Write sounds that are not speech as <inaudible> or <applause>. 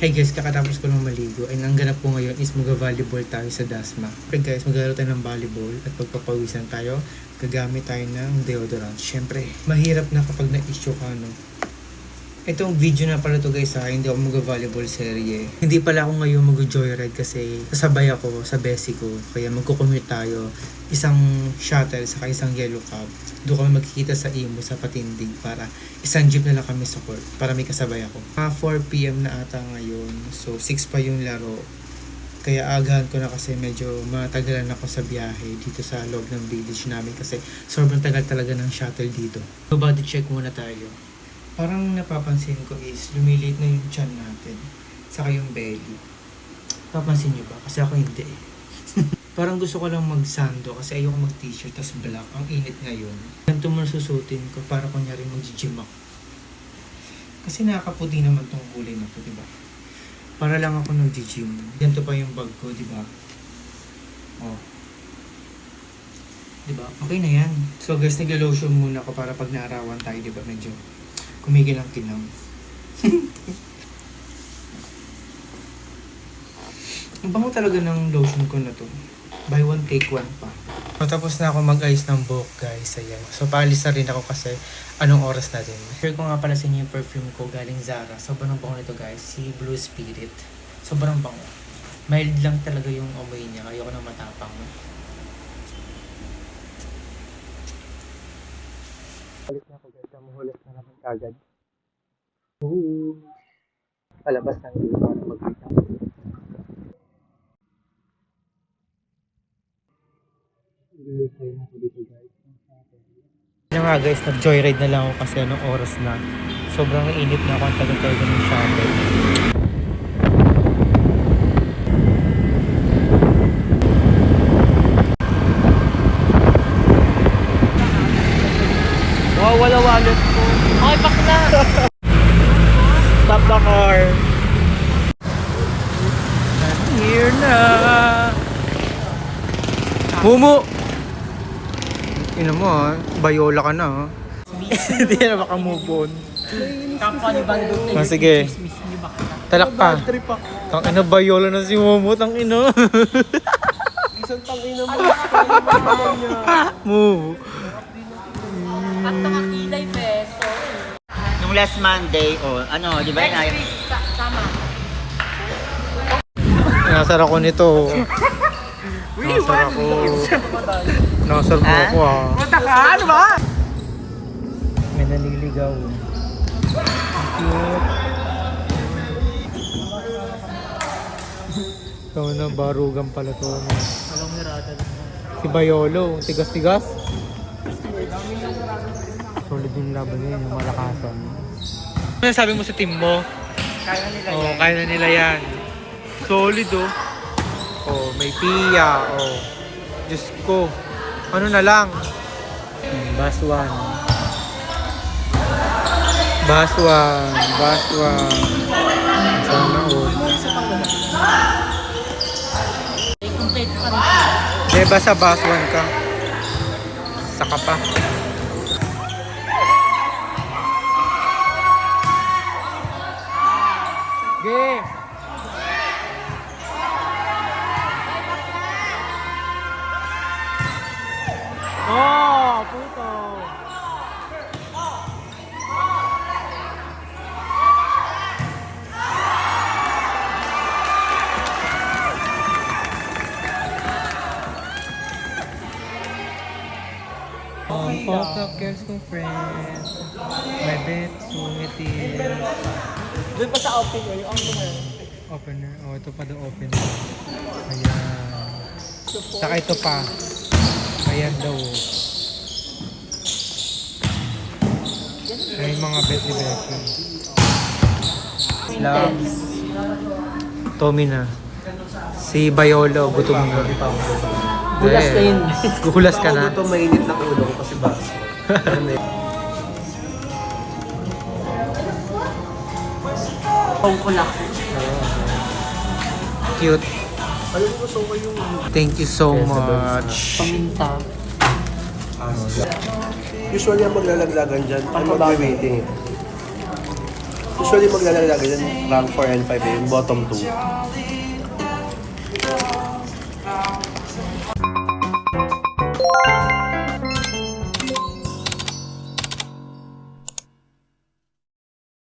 Hey guys, kakatapos ko lang maligo and ang ganap po ngayon is mag-volleyball tayo sa Dasma. Okay guys, maglalaro tayo ng volleyball at pagpapawisan tayo, gagamit tayo ng deodorant. Siyempre, mahirap na kapag na-issue ka, no? Itong video na pala to guys ha, hindi ako mag-volleyball serye. Hindi pala ako ngayon mag-joyride kasi sasabay ako sa besi ko. Kaya magkukumute tayo. Isang shuttle saka isang yellow cab. Doon kami magkikita sa Imo sa Patindig para isang jeep na lang kami sa court para may kasabay ako. Mga 4pm na ata ngayon. So 6 pa yung laro. Kaya agahan ko na kasi medyo matagalan ako sa biyahe dito sa loob ng village namin kasi sobrang tagal talaga ng shuttle dito. So body check muna tayo parang napapansin ko is lumiliit na yung chan natin. Saka yung belly. Papansin nyo ba? Kasi ako hindi eh. Parang gusto ko lang mag-sando kasi ayoko mag-t-shirt tas black. Ang init ngayon. Ganito mo susutin ko para kunyari mag-gym ako. Kasi nakakaputi naman tong kulay na to, di ba? Para lang ako nag-gym. Ganito pa yung bag ko, di ba? Oh. Di ba? Okay na yan. So guys, nag-lotion muna ako para pag naarawan tayo, di ba? Medyo kumigil ang kinang. <laughs> Ang bango talaga ng lotion ko na to. Buy one, take one pa. So, tapos na ako mag-ayos ng buhok, guys. Ayan. So, paalis na rin ako kasi anong oras na din. Share ko nga pala sa inyo yung perfume ko galing Zara. Sobrang bango nito, guys. Si Blue Spirit. Sobrang bango. Mild lang talaga yung amoy niya. Ayoko na matapang. Balik na ako guys. Mahulas na naman kagad. Oo. Palabas dito para magkita. Ano nga guys, nag-joyride na lang ako kasi anong oras na. Sobrang init na ako ang tagal-tagal ng shuttle. Wow, wala wallet ko. Okay, pak na. <laughs> Stop the car. Here na. Mumu! Ina mo ah, bayola ka na ah. Hindi na baka move on. Company bundle Ah, sige. Miss niyo ba kita? Talak pa. Tang ina bayola na si Mumu, tang ina. Isang naman. naman niya. Move. At nakakilay peso. Nung last Monday, oh, ano, di ba Next yun? week, ta- tama. Nasar ako nito. Nasar ako. Nasar mo Ah? ako ah. Punta ka, ano ba? May naliligaw. Cute. Ito na, barugan pala to. no? Walang hirata din. Si Bayolo, tigas-tigas. Solid yung laban niya, yung malakasan. Ano sabi mo sa team mo? Kaya nila Oo, yan. kaya na nila yan. Solid oh. Oh, may piya. Oh. Diyos ko. Ano na lang? Bus one. Bus one. Bus one. Sana all. Eh, complete pa rin. Di ba sa bus one ka? Saka pa. Game! Ang photo cares kong friend. May bet, sungitin. Doon pa sa open yun, yung tumayo. Opener. Oh, ito pa the opener. Ayan. Saka ito pa. Ayan daw. Ay, mga bet ni Becky. Loves. Tommy na. Si Bayolo, gutom na. Hulas na yun. Guhulas ka na. Ito mainit na ulo ko kasi ba? Pong ko lang. Cute. Alam ko yung Thank you so much. Paminta. usually ang maglalaglagan dyan Pagbabago. mag-waiting. Usually maglalagay yung rank 4 and 5 eh, yung bottom 2.